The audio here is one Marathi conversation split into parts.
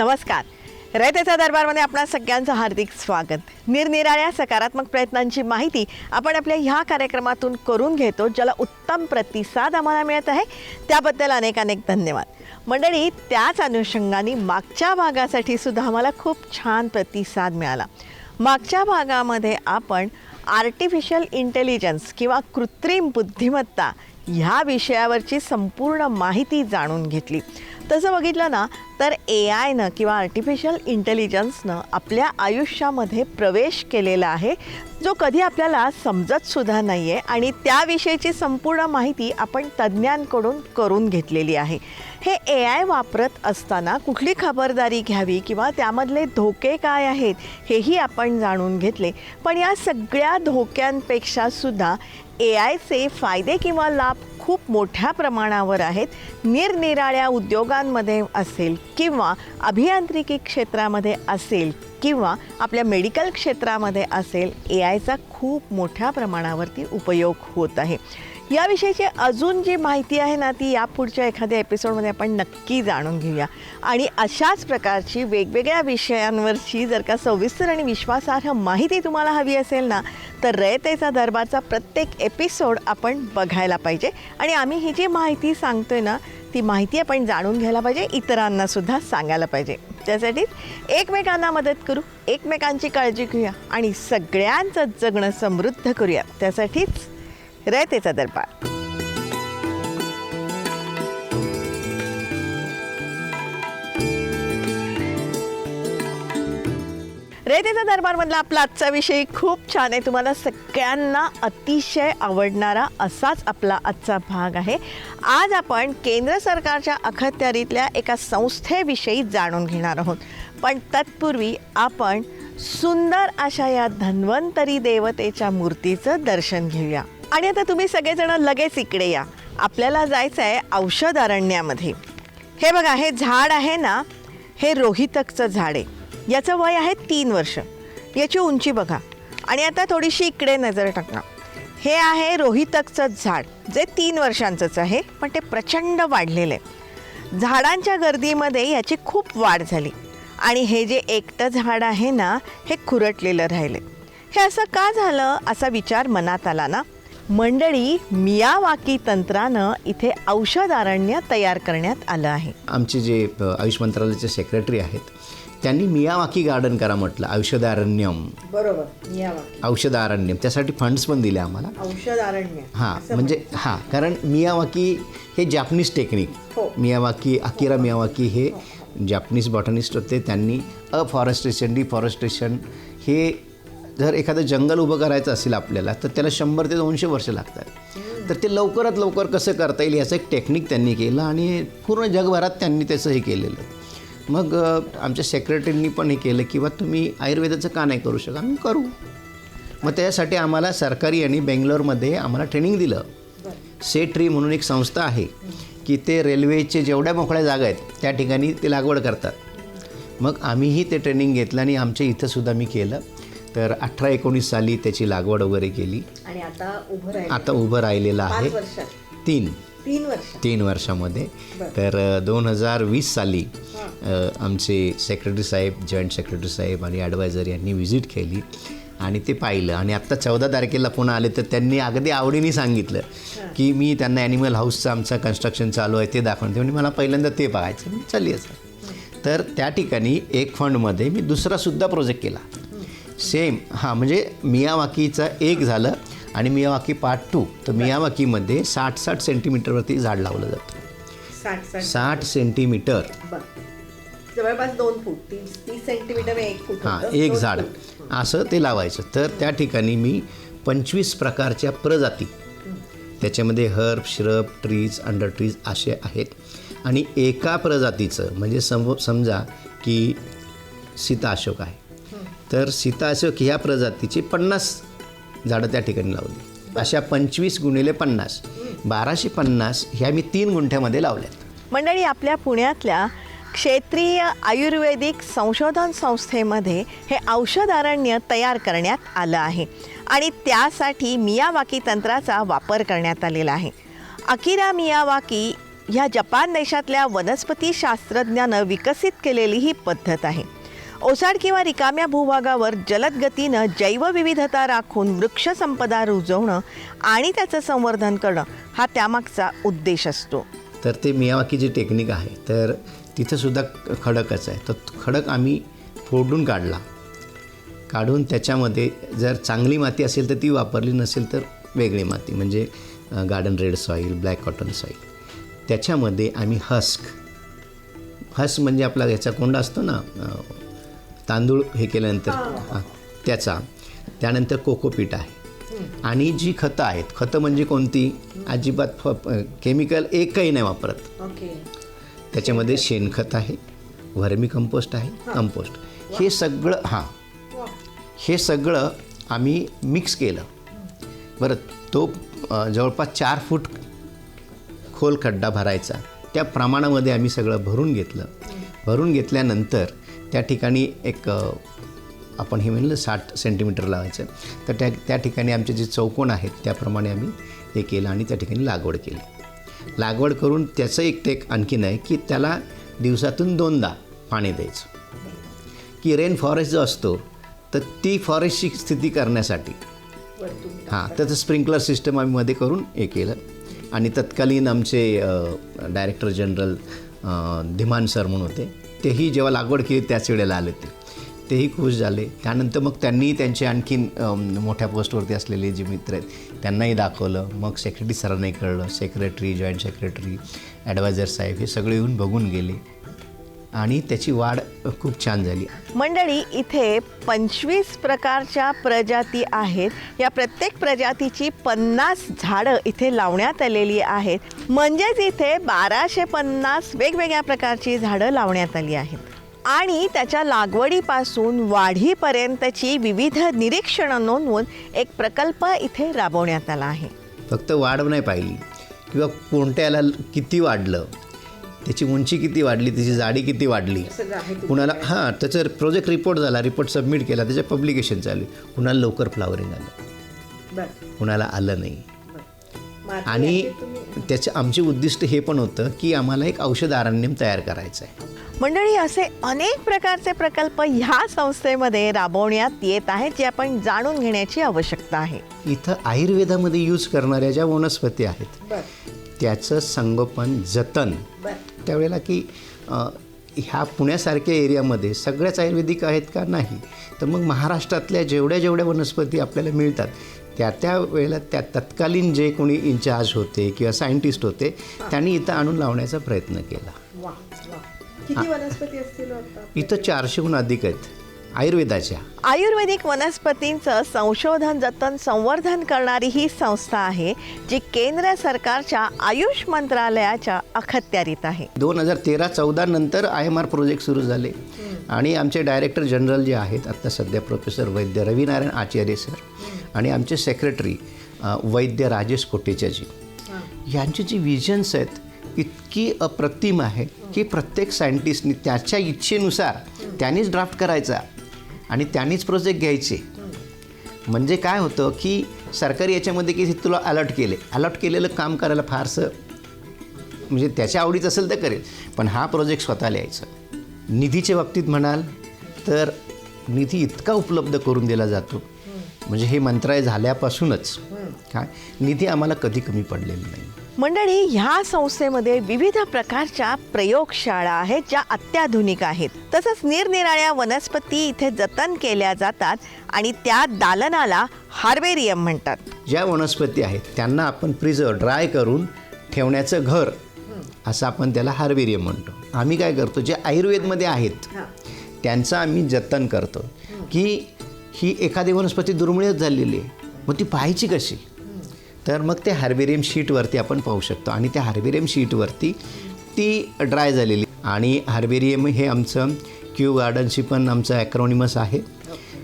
नमस्कार रयतेचा दरबारमध्ये आपणा सगळ्यांचं हार्दिक स्वागत. निरनिराळ्या सकारात्मक प्रयत्नांची माहिती आपण आपल्या ह्या कार्यक्रमातून करून घेतो ज्याला उत्तम प्रतिसाद आम्हाला मिळत आहे. त्याबद्दल अनेक अनेक धन्यवाद. मंडळी त्याच अनुषंगाने मागच्या भागासाठी सुद्धा आम्हाला खूप छान प्रतिसाद मिळाला. मागच्या भागामध्ये आपण आर्टिफिशियल इंटेलिजन्स किंवा कृत्रिम बुद्धिमत्ता ह्या विषयावरची संपूर्ण माहिती जाणून घेतली. तसं बघितलं ना तर ए आयनं किंवा आर्टिफिशियल इंटेलिजन्सनं आपल्या आयुष्यामध्ये प्रवेश केलेला आहे जो कधी आपल्याला समजतसुद्धा नाही आहे आणि त्याविषयीची संपूर्ण माहिती आपण तज्ज्ञांकडून करून घेतलेली आहे. हे ए आय वापरत असताना कुठली खबरदारी घ्यावी किंवा त्यामधले धोके काय आहेत हेही आपण जाणून घेतले. पण या सगळ्या धोक्यांपेक्षा सुद्धा ए आयचे फायदे किंवा लाभ खूप मोठ्या प्रमाणावर आहेत. निरनिराळ्या उद्योगांमध्ये असेल किंवा अभियांत्रिकी क्षेत्रामध्ये असेल किंवा आपल्या मेडिकल क्षेत्रामध्ये असेल ए आयचा खूप मोठ्या प्रमाणावरती उपयोग होत आहे. याविषयीची अजून जी माहिती आहे ना ती यापुढच्या एखाद्या एपिसोडमध्ये आपण नक्की जाणून घेऊया. आणि अशाच प्रकारची वेगवेगळ्या विषयांवरची जर का सविस्तर आणि विश्वासार्ह माहिती तुम्हाला हवी असेल ना तर रयतेचा दरबारचा प्रत्येक एपिसोड आपण बघायला पाहिजे. आणि आम्ही ही जी माहिती सांगतोय ना ती माहिती आपण जाणून घ्यायला पाहिजे इतरांना सुद्धा सांगायला पाहिजे. त्यासाठीच एकमेकांना मदत करू एकमेकांची काळजी घेऊया आणि सगळ्यांचं जगणं समृद्ध करूया. त्यासाठीच रयतेचा दरबार रयतेचा दरबारमधला आपला आजचा विषय खूप छान आहे. तुम्हाला सगळ्यांना अतिशय आवडणारा असाच आपला आजचा भाग आहे. आज आपण केंद्र सरकारच्या अखत्यारीतल्या एका संस्थेविषयी जाणून घेणार आहोत. पण तत्पूर्वी आपण सुंदर अशा या धन्वंतरी देवतेच्या मूर्तीचं दर्शन घेऊया. आणि आता तुम्ही सगळेजण लगेच इकडे या. आपल्याला जायचं आहे औषध अरण्यामध्ये. हे बघा हे झाड आहे ना हे रोहितकचं झाड आहे. याचं वय आहे तीन वर्ष. याची उंची बघा. आणि आता थोडीशी इकडे नजर टाका. हे आहे रोहितकचं झाड जे तीन वर्षांचंच आहे पण ते प्रचंड वाढलेलं आहे. झाडांच्या गर्दीमध्ये याची खूप वाढ झाली. आणि हे जे एकटं झाड आहे ना हे खुरटलेलं राहिले हे असं का झालं असा विचार मनात आला ना? मंडळी मियावाकी तंत्रानं इथे औषध अरण्य तयार करण्यात आलं आहे. आमचे जे आयुष मंत्रालयाचे सेक्रेटरी आहेत त्यांनी मियावाकी गार्डन करा म्हटलं औषधारण्यम. बरोबर मियावाकी. औषधारण्यम त्यासाठी फंड्स पण दिले आम्हाला. औषध अरण्य हां म्हणजे हां कारण मियावाकी हे जॅपनीज टेक्निक हो. मियावाकी अकिरा मियावाकी हे जॅपनीज बॉटनिस्ट होते त्यांनी अफॉरेस्टेशन डिफॉरेस्टेशन हे जर एखादं जंगल उभं करायचं असेल आपल्याला तर त्याला शंभर ते दोनशे वर्ष लागतात. तर ते लवकरात लवकर कसं करता येईल याचं एक टेक्निक त्यांनी केलं आणि पूर्ण जगभरात त्यांनी त्याचं हे केलेलं. मग आमच्या सेक्रेटरींनी पण हे केलं किंवा तुम्ही आयुर्वेदाचं का नाही करू शकत? आम्ही करू. मग त्यासाठी आम्हाला सरकारी आणि बेंगलोरमध्ये आम्हाला ट्रेनिंग दिलं. सेट्री म्हणून एक संस्था आहे की ते रेल्वेचे जेवढ्या मोकळ्या जागा आहेत त्या ठिकाणी ते लागवड करतात. मग आम्हीही ते ट्रेनिंग घेतलं आणि आमच्या इथंसुद्धा मी केलं. तर अठरा एकोणीस साली त्याची लागवड वगैरे केली. आणि आता उभं आता उभं राहिलेलं आहे. तीन. तीन वर्ष तीन वर्षामध्ये. तर दोन हजार वीस साली आमचे सेक्रेटरी साहेब जॉईंट सेक्रेटरी साहेब आणि ॲडवायझर यांनी व्हिजिट केली आणि ते पाहिलं. आणि आत्ता चौदा तारखेला पुन्हा आले तर त्यांनी अगदी आवडीने सांगितलं की मी त्यांना ॲनिमल हाऊसचं आमचं कन्स्ट्रक्शन चालू आहे ते दाखवून ते म्हणजे मला पहिल्यांदा ते बघायचं. मी चालली सर तर त्या ठिकाणी एक फंडमध्ये मी दुसरासुद्धा प्रोजेक्ट केला. सेम. हां म्हणजे मियावाकीचा एक झालं आणि मियावाकी पार्ट टू. तर मियावाकीमध्ये साठ साठ सेंटीमीटरवरती झाड लावलं जातं. साठ सेंटीमीटर. जवळपास दोन फूट. तीस तीस सेंटीमीटर एक फूट हां. एक झाड. असं ते लावायचं. तर त्या ठिकाणी मी पंचवीस प्रकारच्या प्रजाती. त्याच्यामध्ये herb shrub trees under trees असे आहेत. आणि एका प्रजातीचं म्हणजे सम समजा की सीता अशोक आहे. तर सीता अशोक ह्या प्रजातीची पन्नास झाडं त्या ठिकाणी लावली. अशा पंचवीस गुणिले पन्नास. बाराशे पन्नास ह्या मी तीन गुंठ्यामध्ये लावल्यात. मंडळी आपल्या पुण्यातल्या क्षेत्रीय आयुर्वेदिक संशोधन संस्थेमध्ये हे औषध अरण्य तयार करण्यात आलं आहे आणि त्यासाठी मियावाकी तंत्राचा वापर करण्यात आलेला आहे. अकिरा मियावाकी ह्या जपान देशातल्या वनस्पती शास्त्रज्ञानं विकसित केलेली ही पद्धत आहे. ओसाड किंवा रिकाम्या भूभागावर जलद गतीनं जैवविविधता राखून वृक्षसंपदा रुजवणं आणि त्याचं संवर्धन करणं हा त्यामागचा उद्देश असतो. तर ते मियावाकी जी टेक्निक आहे तर तिथंसुद्धा खडकच आहे. तर खडक आम्ही फोडून काढला. काढून त्याच्यामध्ये जर चांगली माती असेल तर ती वापरली नसेल तर वेगळी माती म्हणजे garden red soil black cotton soil त्याच्यामध्ये आम्ही हस्क हस्क म्हणजे आपला याचा कोंडा असतो ना तांदूळ हे केल्यानंतर हां. त्याचा. त्यानंतर कोकोपीट आहे. आणि जी खतं आहेत खतं म्हणजे कोणती? अजिबात फ केमिकल एकही नाही वापरत. त्याच्यामध्ये शेणखत आहे व्हर्मी कंपोस्ट आहे कंपोस्ट. हे सगळं हां. हे सगळं आम्ही मिक्स केलं. बरं तो जवळपास चार फूट खोल खड्डा भरायचा. त्या प्रमाणामध्ये आम्ही सगळं भरून घेतलं. भरून घेतल्यानंतर त्या ठिकाणी एक आपण हे म्हणलं साठ सेंटीमीटर लावायचं. तर त्या त्या ठिकाणी आमचे जे चौकोन आहेत त्याप्रमाणे आम्ही हे केलं आणि त्या ठिकाणी लागवड केली. लागवड करून त्याचं एक टेक आणखीन आहे की त्याला दिवसातून दोनदा पाणी द्यायचं. की रेन फॉरेस्ट जो असतो तर ती फॉरेस्टची स्थिती करण्यासाठी हां त्याचं स्प्रिंकलर सिस्टम आम्ही मध्ये करून हे केलं. आणि तत्कालीन आमचे डायरेक्टर जनरल धिमान सर म्हणून होते तेही जेव्हा लागवड केली त्याच वेळेला आले ते. तेही खुश झाले. त्यानंतर मग त्यांनी त्यांचे आणखीन मोठ्या पोस्टवरती असलेले जे मित्र आहेत त्यांनाही दाखवलं. मग सेक्रेटरी सरांनाही कळलं. सेक्रेटरी जॉईंट सेक्रेटरी ॲडवायझर साहेब हे सगळे येऊन बघून गेले. आणि त्याची वाढ खूप छान झाली. मंडळी इथे पंचवीस प्रकारच्या प्रजाती आहेत. या प्रत्येक प्रजातीची पन्नास झाडं इथे लावण्यात आलेली आहेत. म्हणजेच इथे बाराशे पन्नास वेगवेगळ्या प्रकारची झाडं लावण्यात आली आहेत. आणि त्याच्या लागवडीपासून वाढीपर्यंतची विविध निरीक्षणं नोंदवून एक प्रकल्प इथे राबवण्यात आला आहे. फक्त वाढ नाही पाहिली. किंवा कोणत्याला किती वाढलं त्याची उंची किती वाढली त्याची जाडी किती वाढली? कुणाला हां त्याचं प्रोजेक्ट रिपोर्ट झाला रिपोर्ट सबमिट केला त्याचं पब्लिकेशन चालू. कुणाला लवकर फ्लावरिंग आलं? कुणाला आलं नाही? आणि त्याचं आमचे उद्दिष्ट हे पण होतं की आम्हाला एक औषध अरण्यम तयार करायचं आहे. मंडळी असे अनेक प्रकारचे प्रकल्प ह्या संस्थेमध्ये राबवण्यात येत आहेत जे आपण जाणून घेण्याची आवश्यकता आहे. इथं आयुर्वेदामध्ये यूज करणाऱ्या ज्या वनस्पती आहेत त्याचं संगोपन जतन त्यावेळेला की ह्या पुण्यासारख्या एरियामध्ये सगळ्याच आयुर्वेदिक आहेत का नाही? तर मग महाराष्ट्रातल्या जेवढ्या जेवढ्या वनस्पती आपल्याला मिळतात त्या त्या वेळेला त्या तत्कालीन जे कोणी इन्चार्ज होते किंवा सायंटिस्ट होते त्यांनी इथं आणून लावण्याचा प्रयत्न केला. इथं चारशेहून अधिक आहेत. आयुर्वेदाच्या. आयुर्वेदिक वनस्पतींचं संशोधन जतन संवर्धन करणारी ही संस्था आहे जी केंद्र सरकारच्या आयुष मंत्रालयाच्या अखत्यारीत आहे. दोन हजार तेरा चौदा नंतर आय एम आर प्रोजेक्ट सुरू झाले. आणि आमचे डायरेक्टर जनरल जे आहेत आत्ता सध्या प्रोफेसर वैद्य रविनारायण आचार्य सर आणि आमचे सेक्रेटरी वैद्य राजेश कोटेचाजी यांची जी विजन्स आहेत इतकी अप्रतिम आहे की प्रत्येक सायंटिस्टनी त्याच्या इच्छेनुसार त्यांनीच ड्राफ्ट करायचा. आणि त्यांनीच प्रोजेक्ट घ्यायचे. म्हणजे काय होतं की सरकारी याच्यामध्ये की तुला अलर्ट केले. अलर्ट केलेलं काम करायला फारसं म्हणजे त्याच्या आवडीचं असेल तर करेल. पण हा प्रोजेक्ट स्वतः लिहायचा निधीच्या बाबतीत म्हणाल तर निधी इतका उपलब्ध करून दिला जातो. म्हणजे हे मंत्रालय झाल्यापासूनच. काय? निधी आम्हाला कधी कमी पडलेला नाही. मंडळी ह्या संस्थेमध्ये विविध प्रकारच्या प्रयोगशाळा आहेत ज्या अत्याधुनिक आहेत. तसंच निरनिराळ्या वनस्पती इथे जतन केल्या जातात आणि त्या दालनाला हार्बेरियम म्हणतात. ज्या वनस्पती आहेत त्यांना आपण प्रिझर्व ड्राय करून ठेवण्याचं घर असं आपण त्याला हार्बेरियम म्हणतो. आम्ही काय करतो जे आयुर्वेदमध्ये आहेत त्यांचं आम्ही जतन करतो की ही एखादी वनस्पती दुर्मिळच झालेली आहे मग ती पाहायची कशी? तर मग ते हार्बेरियम शीटवरती आपण पाहू शकतो. आणि त्या हार्बेरियम शीटवरती ती ड्राय झालेली. आणि हार्बेरियम हे आमचं क्यू गार्डनशी पण आमचं ॲक्रॉनिमस आहे.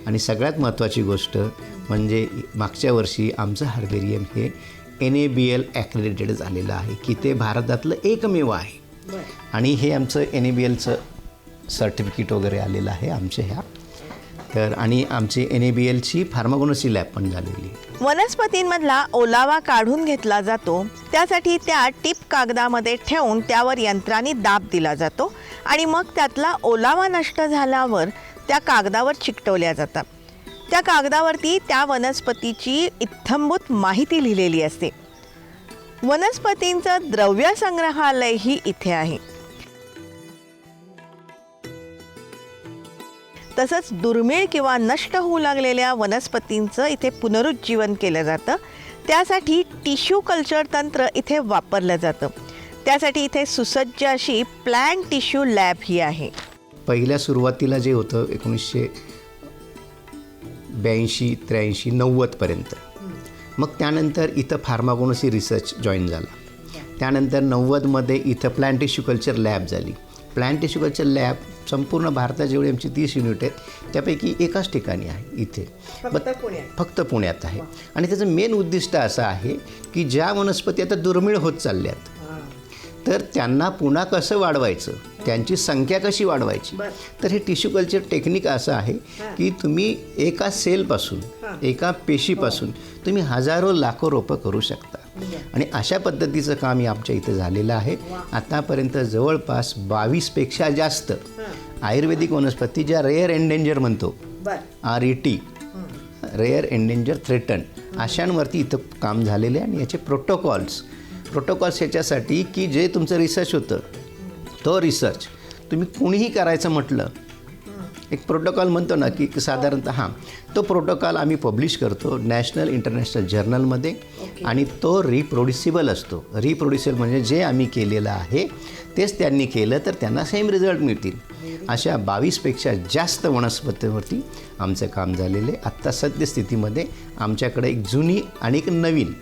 आणि सगळ्यात महत्त्वाची गोष्ट म्हणजे मागच्या वर्षी आमचं हार्बेरियम हे एन ए बी एल ॲक्रेडिटेड झालेलं आहे की ते भारतातलं एकमेव आहे. आणि हे आमचं एन ए बी एलचं सर्टिफिकेट वगैरे आलेलं आहे आमच्या ह्या तर आणि आमची एन ए बी एलची फार्मागोनसी लॅब पण झालेली. वनस्पतींमधला ओलावा काढून घेतला जातो. त्यासाठी त्या टीप कागदामध्ये ठेवून त्यावर यंत्राने दाब दिला जातो आणि मग त्यातला ओलावा नष्ट झाल्यावर त्या कागदावर चिकटवल्या जातात. त्या कागदावरती त्या वनस्पतीची इत्थंभूत माहिती लिहिलेली असते. वनस्पतींचं द्रव्य संग्रहालयही इथे आहे. तसंच दुर्मिळ किंवा नष्ट होऊ लागलेल्या वनस्पतींचं इथे पुनरुज्जीवन केलं जातं. त्यासाठी टिश्यू कल्चर तंत्र इथे वापरलं जातं. त्यासाठी इथे सुसज्ज अशी प्लॅन टिश्यू लॅब ही आहे. पहिल्या सुरुवातीला जे होतं एकोणीसशे ब्याऐंशी त्र्याऐंशी नव्वदपर्यंत मग त्यानंतर इथं फार्मागोनसी रिसर्च जॉईन झाला. त्यानंतर नव्वदमध्ये इथं प्लॅन टिश्यू कल्चर लॅब झाली. प्लॅन टिश्यू कल्चर लॅब संपूर्ण भारतात जेवढी आमची तीस युनिट आहेत त्यापैकी एकाच ठिकाणी आहे इथे. फक्त पुण्यात. आहे. आणि त्याचं मेन उद्दिष्ट असं आहे की ज्या वनस्पती आता दुर्मिळ होत चालल्यात तर त्यांना पुन्हा कसं वाढवायचं? त्यांची संख्या कशी वाढवायची? तर हे टिश्यू कल्चर टेक्निक असं आहे की तुम्ही एका सेलपासून एका पेशीपासून तुम्ही हजारो लाखो रोपं करू शकता. आणि अशा पद्धतीचं काम हे आमच्या इथं झालेलं आहे. आतापर्यंत जवळपास बावीसपेक्षा जास्त आयुर्वेदिक वनस्पती ज्या रेअर एंडेंजर म्हणतो. R E T rare endanger threaten अशांवरती इथं काम झालेले आहे आणि याचे प्रोटोकॉल्स प्रोटोकॉल्स याच्यासाठी की जे तुमचं रिसर्च होतं. तो रिसर्च तुम्ही कुणीही करायचं म्हटलं एक प्रोटोकॉल म्हणतो ना की साधारणतः हां. तो प्रोटोकॉल आम्ही पब्लिश करतो नॅशनल इंटरनॅशनल जर्नलमध्ये आणि तो रिप्रोड्युसिबल असतो. रिप्रोड्युसिबल म्हणजे जे आम्ही केलेलं आहे तेच त्यांनी केलं तर त्यांना सेम रिझल्ट मिळतील. अशा बावीसपेक्षा जास्त वनस्पतींवरती आमचं काम झालेलं आहे. आत्ता सद्यस्थितीमध्ये आमच्याकडे एक जुनी आणि एक नवीन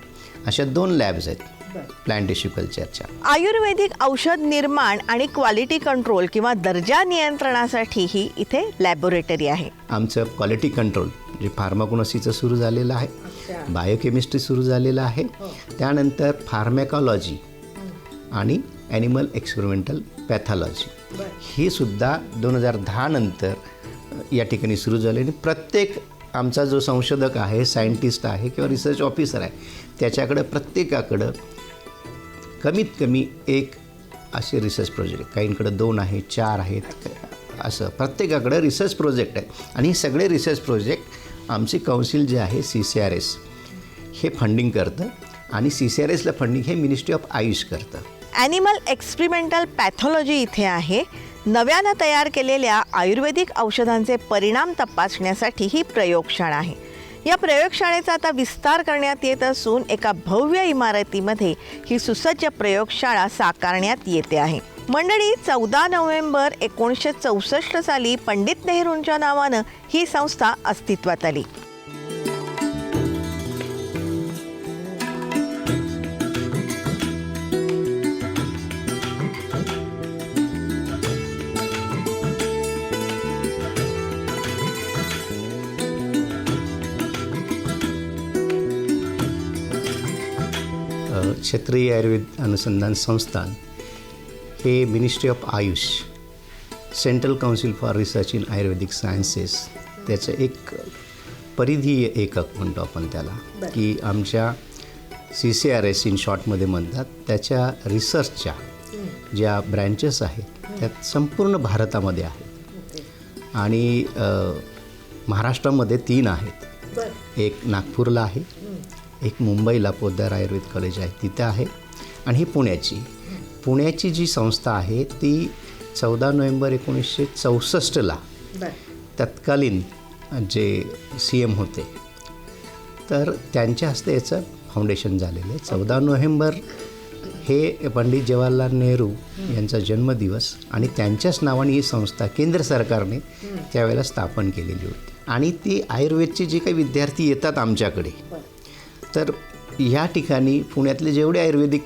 अशा दोन लॅब्स आहेत. प्लॅन टिश्यू कल्चरच्या आयुर्वेदिक औषध निर्माण आणि क्वालिटी कंट्रोल किंवा दर्जा नियंत्रणासाठीही इथे लॅबोरेटरी आहे. आमचं क्वालिटी कंट्रोल जे फार्माकोनॉसीचं सुरू झालेलं आहे बायोकेमिस्ट्री सुरू झालेलं आहे त्यानंतर फार्मॅकॉलॉजी आणि ॲनिमल एक्सपेरिमेंटल पॅथॉलॉजी ही सुद्धा दोन हजार दहा नंतर या ठिकाणी सुरू झाली आणि प्रत्येक आमचा जो संशोधक आहे सायंटिस्ट आहे किंवा रिसर्च ऑफिसर आहे त्याच्याकडं प्रत्येकाकडं कमीत कमी एक असे रिसर्च प्रोजेक्ट काहींकडं दोन आहेत चार आहेत असं. प्रत्येकाकडं रिसर्च प्रोजेक्ट आहे. आणि हे सगळे रिसर्च प्रोजेक्ट आमचे कौन्सिल जे आहे सी सी आर एस हे फंडिंग करतं. आणि सी सी आर एसला फंडिंग हे मिनिस्ट्री ऑफ आयुष करतं. ॲनिमल एक्सपेरिमेंटल पॅथॉलॉजी इथे आहे. नव्यानं तयार केलेल्या आयुर्वेदिक औषधांचे परिणाम तपासण्यासाठी ही प्रयोगशाळा आहे. या प्रयोगशाळेचा आता विस्तार करण्यात येत असून एका भव्य इमारतीमध्ये ही सुसज्ज प्रयोगशाळा साकारण्यात येते आहे. मंडळी चौदा नोव्हेंबर एकोणीसशे चौसष्ट साली पंडित नेहरूंच्या नावानं ही संस्था अस्तित्वात आली. क्षेत्रीय आयुर्वेद अनुसंधान संस्थान हे ministry of AYUSH central council for research in Ayurvedic sciences त्याचं एक परिधीय एकक म्हणतो आपण त्याला की आमच्या C C R S in शॉर्टमध्ये म्हणतात त्याच्या रिसर्चच्या ज्या ब्रँचेस आहेत त्यात संपूर्ण भारतामध्ये आहेत. आणि महाराष्ट्रामध्ये तीन आहेत. एक नागपूरला आहे एक मुंबईला पोद्दार आयुर्वेद कॉलेज आहे. तिथे आहे. आणि ही पुण्याची. पुण्याची जी संस्था आहे ती चौदा नोव्हेंबर एकोणीसशे चौसष्टला तत्कालीन जे सी एम होते. तर त्यांच्या हस्ते याचं फाउंडेशन झालेलं आहे. चौदा नोव्हेंबर हे पंडित जवाहरलाल नेहरू यांचा जन्मदिवस आणि त्यांच्याच नावाने ही संस्था केंद्र सरकारने त्यावेळेला स्थापन केलेली होती. आणि ती आयुर्वेदचे जे काही विद्यार्थी येतात आमच्याकडे तर या ठिकाणी पुण्यातले जेवढे आयुर्वेदिक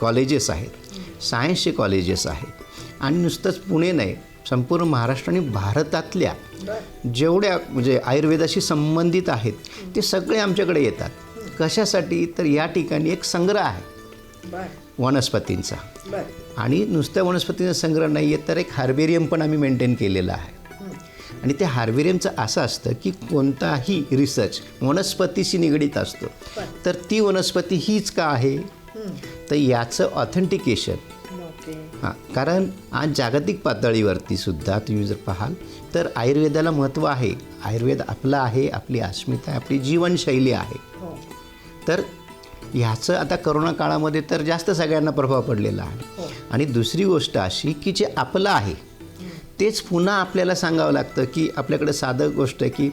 कॉलेजेस आहेत सायन्सचे कॉलेजेस आहेत आणि नुसतंच पुणे नाही संपूर्ण महाराष्ट्र आणि भारतातल्या जेवढ्या म्हणजे आयुर्वेदाशी संबंधित आहेत ते सगळे आमच्याकडे येतात. कशासाठी? तर या ठिकाणी एक संग्रह आहे. वनस्पतींचा. आणि नुसत्या वनस्पतीचा संग्रह नाही आहे तर एक हार्बेरियम पण आम्ही मेंटेन केलेलं आहे. आणि त्या हार्बेरियमचं असं असतं की कोणताही रिसर्च वनस्पतीशी निगडीत असतो. तर ती वनस्पती हीच का आहे? तर याचं ऑथेंटिकेशन हां कारण आज जागतिक पातळीवरती सुद्धा तुम्ही जर पाहाल तर आयुर्वेदाला महत्त्व आहे. आयुर्वेद आपलं आहे आपली अस्मिता आहे आपली जीवनशैली आहे. तर ह्याचं आता करोना काळामध्ये तर जास्त सगळ्यांना प्रभाव पडलेला आहे. आणि दुसरी गोष्ट अशी की जे आपलं आहे तेच पुन्हा आपल्याला सांगावं लागतं की आपल्याकडे साधं गोष्ट आहे की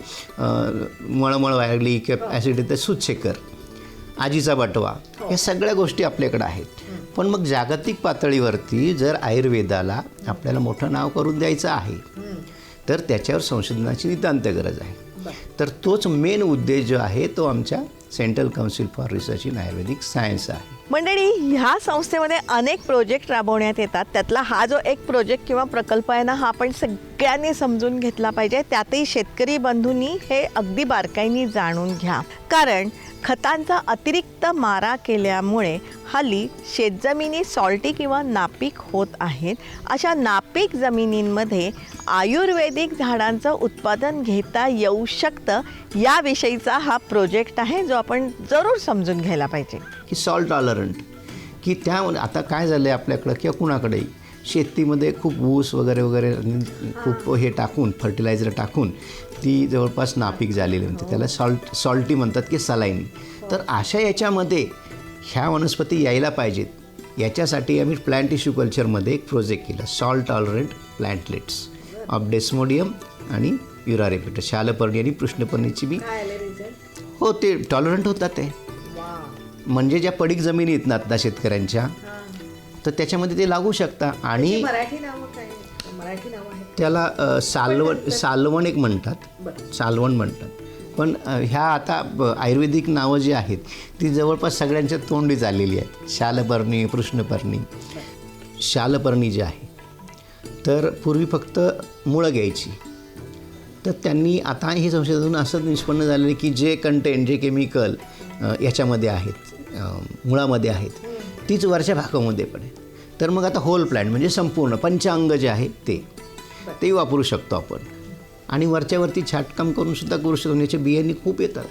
मळमळ वागली किंवा ॲसिड तर सुच्छेकर आजीचा बटवा या सगळ्या गोष्टी आपल्याकडे आहेत. पण मग जागतिक पातळीवरती जर आयुर्वेदाला आपल्याला मोठं नाव करून द्यायचं आहे तर त्याच्यावर संशोधनाची नितांत गरज आहे. तर तोच मेन उद्देश जो आहे तो आमच्या central council for research in Ayurvedic science आहे. मंडळी ह्या संस्थेमध्ये अनेक प्रोजेक्ट राबवण्यात येतात. त्यातला हा जो एक प्रोजेक्ट किंवा प्रकल्प आहे ना हा आपण सगळ्यांनी समजून घेतला पाहिजे. त्यातही शेतकरी बंधूंनी हे अगदी बारकाईनी जाणून घ्या. कारण खतांचा अतिरिक्त मारा केल्यामुळे हल्ली शेतजमिनी सॉल्टी किंवा नापीक होत आहेत. अशा नापीक जमिनींमध्ये आयुर्वेदिक झाडांचं उत्पादन घेता येऊ शकतं याविषयीचा हा प्रोजेक्ट आहे जो आपण जरूर समजून घ्यायला पाहिजे. की सॉल्ट टॉलरंट की त्या आता काय झालं आहे आपल्याकडं किंवा कुणाकडेही शेतीमध्ये खूप ऊस वगैरे वगैरे खूप हे टाकून फर्टिलायझर टाकून ती जवळपास नापीक झालेली म्हणते त्याला सॉल्ट सॉल्टी म्हणतात की सलाईनी तर अशा याच्यामध्ये ह्या वनस्पती यायला पाहिजेत. याच्यासाठी आम्ही प्लांट टिश्यू कल्चरमध्ये एक प्रोजेक्ट केला. Salt tolerant plantlets of desmodium आणि युरारेपिटर शालपर्णी आणि पृष्ठपर्णीची बी. हो ते टॉलरंट होतात ते. म्हणजे ज्या पडीक जमिनी आहेत ना आता शेतकऱ्यांच्या तर त्याच्यामध्ये ते लागू शकता. आणि मराठी नाव आहे. त्याला सालवण सालवण एक म्हणतात. सालवण म्हणतात. पण ह्या आता आयुर्वेदिक नावं जी आहेत ती जवळपास सगळ्यांच्या तोंडी चाललेली आहेत. शालपर्णी कृष्णपर्णी. शालपर्णी जी आहे तर पूर्वी फक्त मुळं घ्यायची. तर त्यांनी आता हे संशोधन असं निष्पन्न झालेलं आहे की जे कंटेंट जे केमिकल याच्यामध्ये आहेत मुळामध्ये आहेत तीच वरच्या भागामध्ये पण आहे तर मग आता होल प्लॅन्ट म्हणजे संपूर्ण पंचांग जे आहे ते. ते वापरू शकतो आपण. आणि वरच्यावरती छाटकाम करून सुद्धा करू शकतो. याच्या बियांनी खूप येतात.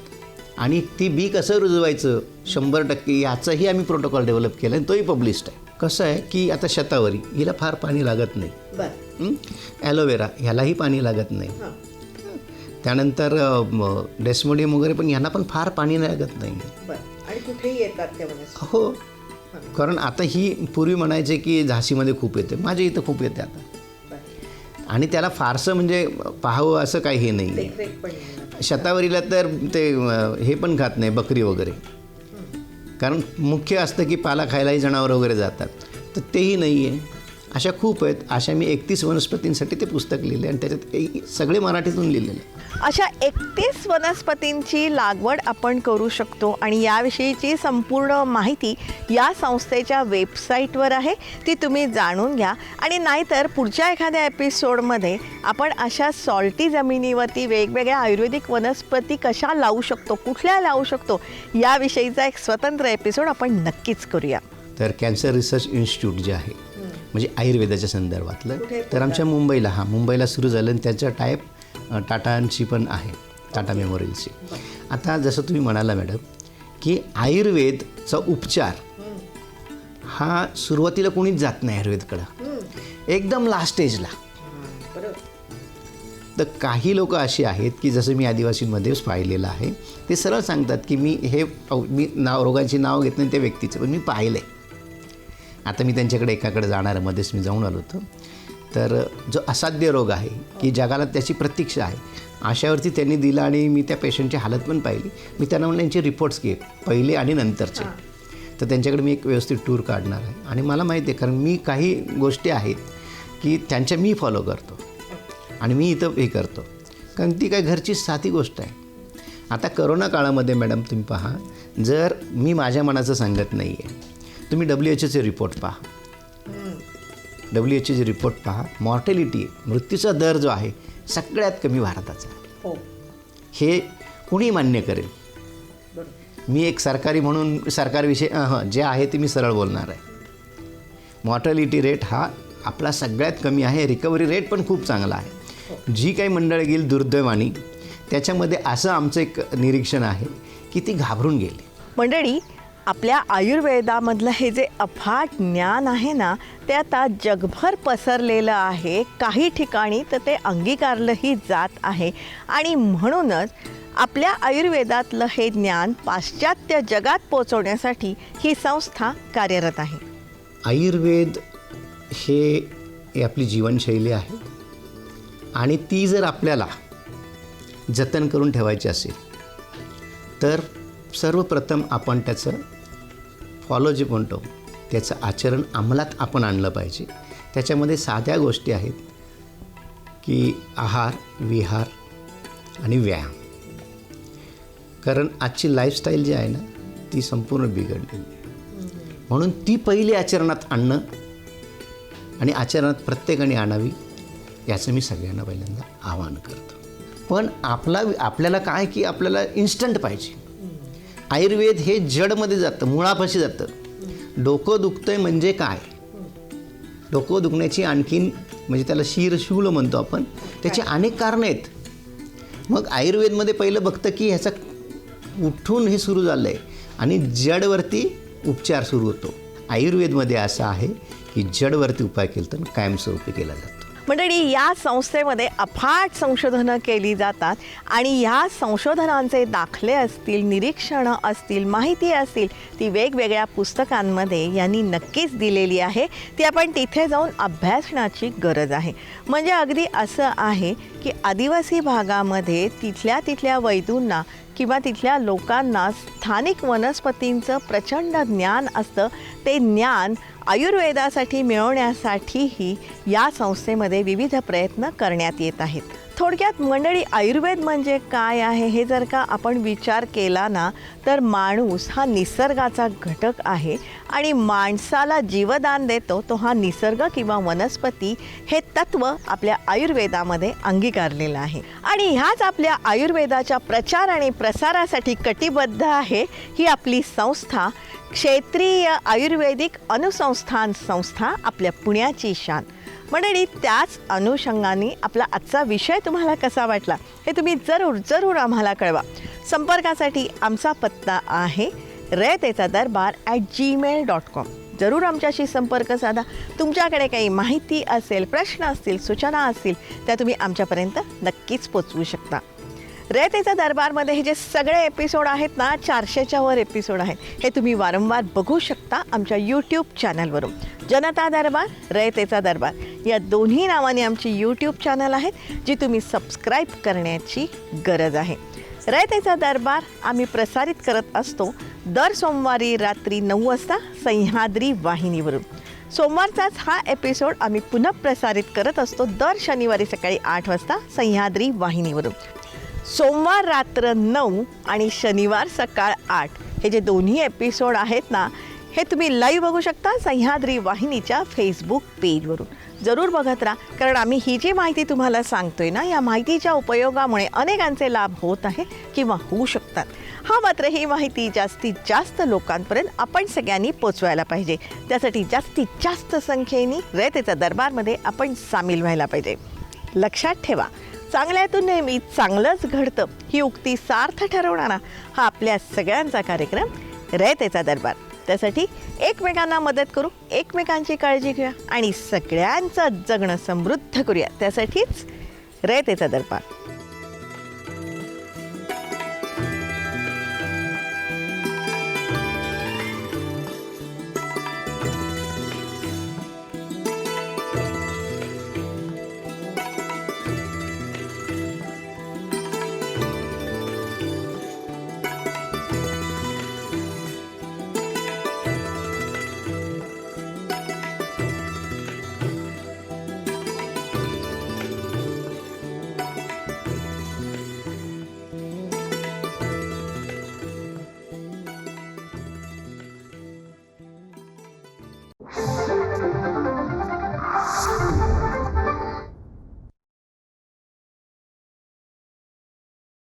आणि ती बी कसं रुजवायचं? शंभर टक्के याचाही आम्ही प्रोटोकॉल डेव्हलप केला आणि तोही पब्लिश्ड आहे. कसं आहे की आता शतावरी हिला फार पाणी लागत नाही. ॲलोवेरा ह्यालाही पाणी लागत नाही. त्यानंतर डेस्मोडियम वगैरे पण यांना पण फार पाणी लागत नाही. बरं. आणि कुठेही येतात ते वनस्पती हो. कारण आता ही पूर्वी म्हणायचे की झाशीमध्ये खूप येते. माझ्या इथं खूप येते आता. आणि त्याला फारसं म्हणजे पाहावं असं काही हे नाही आहे. शतावरीला तर ते हे पण खात नाही बकरी वगैरे. कारण मुख्य असतं की पाला खायलाही जनावरं वगैरे जातात. तर तेही नाही आहे अशा खूप आहेत अशा मी एकतीस वनस्पतींसाठी ते पुस्तक लिहिले आणि त्याच्यात सगळे मराठीतून लिहिलेले. अशा एकतीस वनस्पतींची लागवड आपण करू शकतो आणि याविषयीची संपूर्ण माहिती या संस्थेच्या वेबसाईटवर आहे ती तुम्ही जाणून घ्या आणि नाहीतर पुढच्या एखाद्या एपिसोडमध्ये आपण अशा सॉल्टी जमिनीवरती वेगवेगळ्या आयुर्वेदिक वनस्पती कशा लावू शकतो कुठल्या लावू शकतो याविषयीचा एक स्वतंत्र एपिसोड आपण नक्कीच करूया तर कॅन्सर रिसर्च इन्स्टिट्यूट जे आहे म्हणजे आयुर्वेदाच्या संदर्भातलं. तर आमच्या मुंबईला हा मुंबईला सुरू झालं आणि त्याचं टाईप अ, टाटांशी पण आहे टाटा मेमोरियलशी आता जसं तुम्ही म्हणाला मॅडम की आयुर्वेदचा उपचार हा. सुरुवातीला कोणीच जात नाही आयुर्वेदकडं. एकदम लास्ट स्टेजला तर काही लोक अशी आहेत की जसं मी आदिवासींमध्येच पाहिलेलं आहे ते सरळ सांगतात की मी हे मी नाव रोगांची नाव घेत नाही त्या व्यक्तीचं पण मी पाहिलं आहे आता मी त्यांच्याकडे एकाकडे जाणार आहे, मध्येच मी जाऊन आलो होतो. तर जो असाध्य रोग आहे की जगाला त्याची प्रतीक्षा आहे अशावरती त्यांनी दिला आणि मी त्या पेशंटची हालत पण पाहिली. मी त्यांना म्हणलं यांचे रिपोर्ट्स घे पहिले आणि नंतरचे. तर त्यांच्याकडे मी एक व्यवस्थित टूर काढणार आहे. आणि मला माहिती आहे कारण मी काही गोष्टी आहेत की त्यांच्या मी फॉलो करतो. आणि मी इथं हे करतो. कारण ती काय घरची साधी गोष्ट आहे. आता करोना काळामध्ये मॅडम तुम्ही पहा जर मी माझ्या मनाचं सांगत नाही आहे तुम्ही डब्ल्यू एच ओचे रिपोर्ट पहा. डब्ल्यू एच ओचे रिपोर्ट पहा. मॉर्टेलिटी मृत्यूचा दर जो आहे सगळ्यात कमी भारताचा. हो. हे कुणी मान्य करेल? मी एक सरकारी म्हणून सरकारविषयी हां जे आहे ते मी सरळ बोलणार आहे. मॉर्टॅलिटी रेट हा आपला सगळ्यात कमी आहे. रिकव्हरी रेट पण खूप चांगला आहे. जी काही मंडळी गेली दुर्दैवानी त्याच्यामध्ये असं आमचं एक निरीक्षण आहे की ती घाबरून गेली. मंडळी आपल्या आयुर्वेदामधलं हे जे अफाट ज्ञान आहे ना ते आता जगभर पसरलेलं आहे. काही ठिकाणी तर ते अंगीकारलंही जात आहे. आणि म्हणूनच आपल्या आयुर्वेदातलं हे ज्ञान पाश्चात्य जगात पोचवण्यासाठी ही संस्था कार्यरत आहे. आयुर्वेद हे आपली जीवनशैली आहे. आणि ती जर आपल्याला जतन करून ठेवायची असेल तर सर्वप्रथम आपण त्याचं फॉलो जे म्हणतो त्याचं आचरण अंमलात आपण आणलं पाहिजे. त्याच्यामध्ये साध्या गोष्टी आहेत की आहार विहार आणि व्यायाम. कारण आजची लाईफस्टाईल जी आहे ना ती संपूर्ण बिघडलेली म्हणून ती पहिली आचरणात आणणं आणि आचरणात प्रत्येकाने आणावी याचं मी सगळ्यांना पहिल्यांदा आवाहन करतो. पण आपला आपल्याला काय की आपल्याला इन्स्टंट पाहिजे. आयुर्वेद हे जडमध्ये जातं मुळापाशी जातं. डोकं दुखतंय म्हणजे काय? डोकं दुखण्याची आणखीन म्हणजे त्याला शीरशूल म्हणतो आपण त्याची अनेक कारणं आहेत. मग आयुर्वेदमध्ये पहिलं बघतं की ह्याचा उठून हे सुरू झालं आहे आणि जडवरती उपचार सुरू होतो. आयुर्वेदमध्ये असं आहे की जडवरती उपाय केला तर कायमस्वरूपी केला जातो. मंडळी या संस्थेमध्ये अफाट संशोधनं केली जातात आणि ह्या संशोधनांचे दाखले असतील निरीक्षणं असतील माहिती असतील ती वेगवेगळ्या पुस्तकांमध्ये यांनी नक्कीच दिलेली आहे. ती आपण तिथे जाऊन अभ्यासण्याची गरज आहे. म्हणजे अगदी असं आहे की आदिवासी भागामध्ये तिथल्या तिथल्या वैदूंना किंवा तिथल्या लोकांना स्थानिक वनस्पतींचं प्रचंड ज्ञान असतं. ते ज्ञान आयुर्वेदासाठी मिळवण्यासाठीही या संस्थेमध्ये विविध प्रयत्न करण्यात येत आहेत. थोडक्यात मंडळी आयुर्वेद म्हणजे काय आहे हे जर का आपण विचार केला ना तर माणूस हा निसर्गाचा घटक आहे आणि माणसाला जीवदान देतो तो हा निसर्ग किंवा वनस्पती हे तत्व आपल्या आयुर्वेदामध्ये अंगीकारलेलं आहे. आणि ह्याच आपल्या आयुर्वेदाच्या प्रचार आणि प्रसारासाठी कटिबद्ध आहे ही आपली संस्था क्षेत्रीय आयुर्वेदिक अनुसंस्थान संस्था आपल्या पुण्याची शान. मंडळी त्याच अनुषंगाने आपला आजचा विषय तुम्हाला कसा वाटला हे तुम्ही जरूर जरूर आम्हाला कळवा. संपर्कासाठी आमचा पत्ता आहे रयतेचा दरबार ॲट जीमेल डॉट कॉम जरूर आमच्याशी संपर्क साधा. तुमच्याकडे काही माहिती असेल प्रश्न असतील सूचना असतील त्या तुम्ही आमच्यापर्यंत नक्कीच पोचवू शकता. रयतेचा दरबारमध्ये हे जे सगळे एपिसोड आहेत ना चारशेच्या वर एपिसोड आहेत. हे तुम्ही वारंवार बघू शकता आमच्या यूट्यूब चॅनलवरून जनता दरबार रयतेचा दरबार. या दोन्ही नावाने आमची यूट्यूब चॅनल आहेत जी तुम्ही सबस्क्राईब करण्याची गरज आहे. रयतेचा दरबार आम्ही प्रसारित करत असतो दर सोमवारी रात्री नऊ वाजता सह्याद्री वाहिनीवरून. सोमवारचाच हा एपिसोड आम्ही पुनः प्रसारित करत असतो दर शनिवारी सकाळी आठ वाजता सह्याद्री वाहिनीवरून. सोमवार रात्र नऊ आणि शनिवार सकाळ आठ. हे जे दोन्ही एपिसोड आहेत ना हे तुम्ही लाईव्ह बघू शकता सह्याद्री वाहिनीच्या फेसबुक पेजवरून जरूर बघत राहा कारण आम्ही ही जी माहिती तुम्हाला सांगतोय ना या माहितीच्या उपयोगामुळे अनेकांचे लाभ होत आहे किंवा होऊ शकतात. हा मात्र ही माहिती जास्तीत जास्त लोकांपर्यंत आपण सगळ्यांनी पोचवायला पाहिजे. त्यासाठी जास्तीत जास्त संख्येने रयतेच्या दरबारमध्ये आपण सामील व्हायला पाहिजे. लक्षात ठेवा चांगल्यातून नेहमी चांगलंच घडतं. ही उक्ती सार्थ ठरवणारा हा आपल्या सगळ्यांचा कार्यक्रम रयतेचा दरबार. त्यासाठी एकमेकांना मदत करू एकमेकांची काळजी घेऊया आणि सगळ्यांचं जगणं समृद्ध करूया. त्यासाठीच रयतेचा दरबार.